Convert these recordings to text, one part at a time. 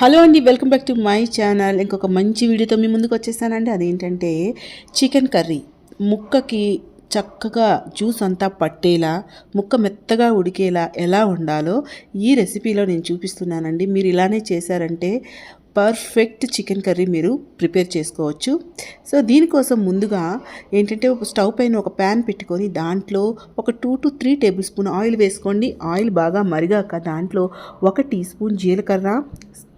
Hello అండి welcome back to my channel. ఇంకొక మంచి వీడియోతో మీ ముందుకు వచ్చేసానండి. అదేంటంటే చికెన్ కర్రీ. ముక్కకి చక్కగా జ్యూస్ అంతా పట్టేలా ముక్క మెత్తగా ఉడికేలా ఎలా ఉండాలో ఈ రెసిపీలో నేను చూపిస్తున్నానండి. మీరు ఇలానే చేశారంటే పర్ఫెక్ట్ చికెన్ కర్రీ మీరు ప్రిపేర్ చేసుకోవచ్చు. సో దీనికోసం ముందుగా ఏంటంటే ఒక స్టవ్ పైన ఒక ప్యాన్ పెట్టుకొని దాంట్లో ఒక two to three tablespoon oil వేసుకోండి. ఆయిల్ బాగా మరిగాక దాంట్లో ఒక టీ స్పూన్ జీలకర్ర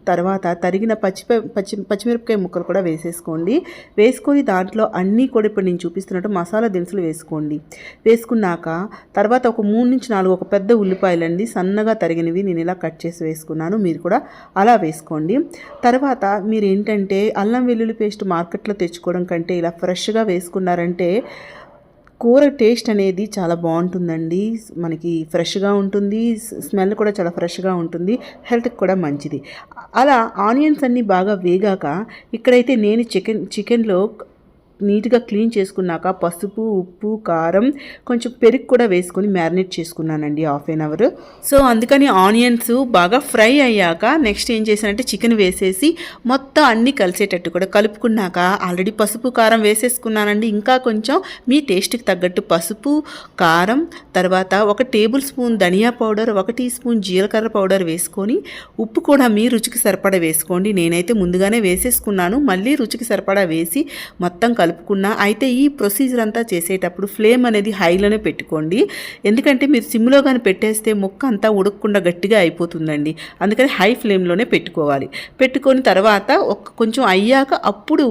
తర్వాత తరిగిన పచ్చి పచ్చి పచ్చిమిరపకాయ ముక్కలు కూడా వేసేసుకోండి. వేసుకొని దాంట్లో అన్నీ కూడా ఇప్పుడు నేను చూపిస్తున్నట్టు మసాలా దినుసులు వేసుకోండి. వేసుకున్నాక తర్వాత ఒక మూడు నుంచి నాలుగు ఒక పెద్ద ఉల్లిపాయలండి సన్నగా తరిగినవి నేను ఇలా కట్ చేసి వేసుకున్నాను. మీరు కూడా అలా వేసుకోండి. తర్వాత మీరు ఏంటంటే అల్లం వెల్లుల్లి పేస్ట్ మార్కెట్లో తెచ్చుకోవడం కంటే ఇలా ఫ్రెష్గా వేసుకున్నారంటే కూర టేస్ట్ అనేది చాలా బాగుంటుందండి. మనకి ఫ్రెష్గా ఉంటుంది స్మెల్ కూడా చాలా ఫ్రెష్గా ఉంటుంది హెల్త్కి కూడా మంచిది. అలా ఆనియన్స్ అన్నీ బాగా వేగాక ఇక్కడైతే నేను చికెన్ చికెన్లో నీట్గా క్లీన్ చేసుకున్నాక పసుపు ఉప్పు కారం కొంచెం పెరుగు కూడా వేసుకొని మ్యారినేట్ చేసుకున్నానండి హాఫ్ ఎన్ అవర్. సో అందుకని ఆనియన్స్ బాగా ఫ్రై అయ్యాక నెక్స్ట్ ఏం చేశానంటే చికెన్ వేసేసి మొత్తం అన్నీ కలిసేటట్టు కూడా కలుపుకున్నాక ఆల్రెడీ పసుపు కారం వేసేసుకున్నానండి. ఇంకా కొంచెం మీ టేస్ట్కి తగ్గట్టు పసుపు కారం తర్వాత ఒక టేబుల్ స్పూన్ ధనియా పౌడర్ ఒక టీ స్పూన్ జీలకర్ర పౌడర్ వేసుకొని ఉప్పు కూడా మీ రుచికి సరిపడా వేసుకోండి. నేనైతే ముందుగానే వేసేసుకున్నాను. మళ్ళీ రుచికి సరిపడా వేసి మొత్తం కలుపు కలుపుకున్నా అయితే ఈ ప్రొసీజర్ అంతా చేసేటప్పుడు ఫ్లేమ్ అనేది హైలోనే పెట్టుకోండి. ఎందుకంటే మీరు సిమ్లో కానీ పెట్టేస్తే ముక్క అంతా ఉడకకుండా గట్టిగా అయిపోతుందండి. అందుకని హై ఫ్లేమ్లోనే పెట్టుకోవాలి. పెట్టుకొని తర్వాత ఒక కొంచెం అయ్యాక అప్పుడు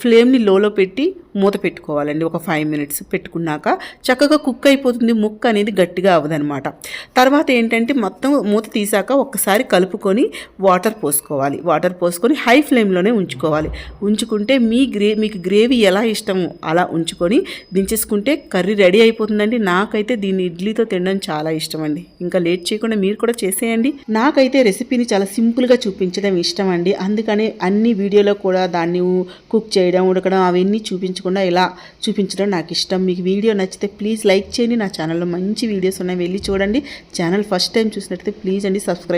ఫ్లేమ్ని లోలో పెట్టి మూత పెట్టుకోవాలండి. ఒక ఫైవ్ మినిట్స్ పెట్టుకున్నాక చక్కగా కుక్ అయిపోతుంది. ముక్క అనేది గట్టిగా అవ్వదనమాట తర్వాత ఏంటంటే మొత్తం మూత తీసాక ఒక్కసారి కలుపుకొని వాటర్ పోసుకోవాలి. వాటర్ పోసుకొని హై ఫ్లేమ్లోనే ఉంచుకోవాలి. ఉంచుకుంటే మీ గ్రే మీకు గ్రేవీ ఎలా ఇష్టమో అలా ఉంచుకొని దించేసుకుంటే కర్రీ రెడీ అయిపోతుందండి. నాకైతే దీన్ని ఇడ్లీతో తినడం చాలా ఇష్టం అండి ఇంకా లేట్ చేయకుండా మీరు కూడా చేసేయండి. నాకైతే రెసిపీని చాలా సింపుల్గా చూపించడం ఇష్టం అండి అందుకని అన్ని వీడియోలో కూడా దాన్ని కుక్ చేయడం ఉడకడం అవన్నీ చూపించకుండా ఇలా చూపించడం నాకు ఇష్టం. మీకు వీడియో నచ్చితే ప్లీజ్ లైక్ చేయండి. నా ఛానల్లో మంచి వీడియోస్ ఉన్నాయి. వెళ్ళి చూడండి. ఛానల్ ఫస్ట్ టైం చూసినట్లయితే ప్లీజ్ అండి. సబ్స్క్రైబ్